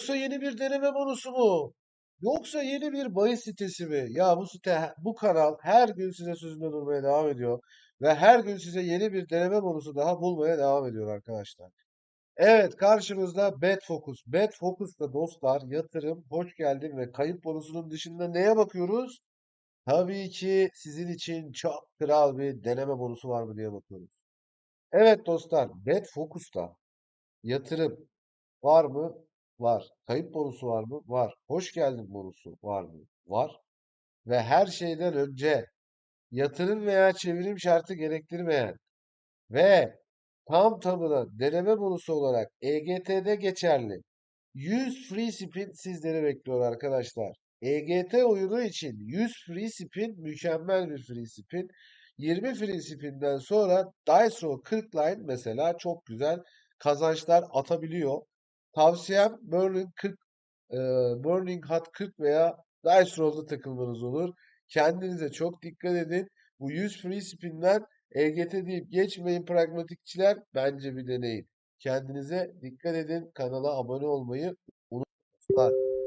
Yoksa yeni bir deneme bonusu mu? Yoksa yeni bir bahis sitesi mi? Ya bu site, bu kanal her gün size sözünde durmaya devam ediyor. Ve her gün size yeni bir deneme bonusu daha bulmaya devam ediyor arkadaşlar. Evet karşımızda BetFocus. BetFocus'ta dostlar yatırım, hoş geldin ve kayıp bonusunun dışında neye bakıyoruz? Tabii ki sizin için çok kral bir deneme bonusu var mı diye bakıyoruz. Evet dostlar BetFocus'ta yatırım var mı? Var. Kayıp bonusu var mı? Var. Hoş geldin bonusu var mı? Var. Ve her şeyden önce yatırım veya çevirim şartı gerektirmeyen ve tam tamına deneme bonusu olarak EGT'de geçerli 100 free spin sizleri bekliyor arkadaşlar. EGT oyunu için 100 free spin mükemmel bir free spin. 20 free spin'den sonra Roll 40 line mesela çok güzel kazançlar atabiliyor. Tavsiyem Burning 40 e, Burning Hot 40 veya Dice Roll'da takılmanız olur. Kendinize çok dikkat edin. Bu 100 free spin'den EGT deyip geçmeyin pragmatikçiler. Bence bir deneyin. Kendinize dikkat edin. Kanala abone olmayı unutmayın.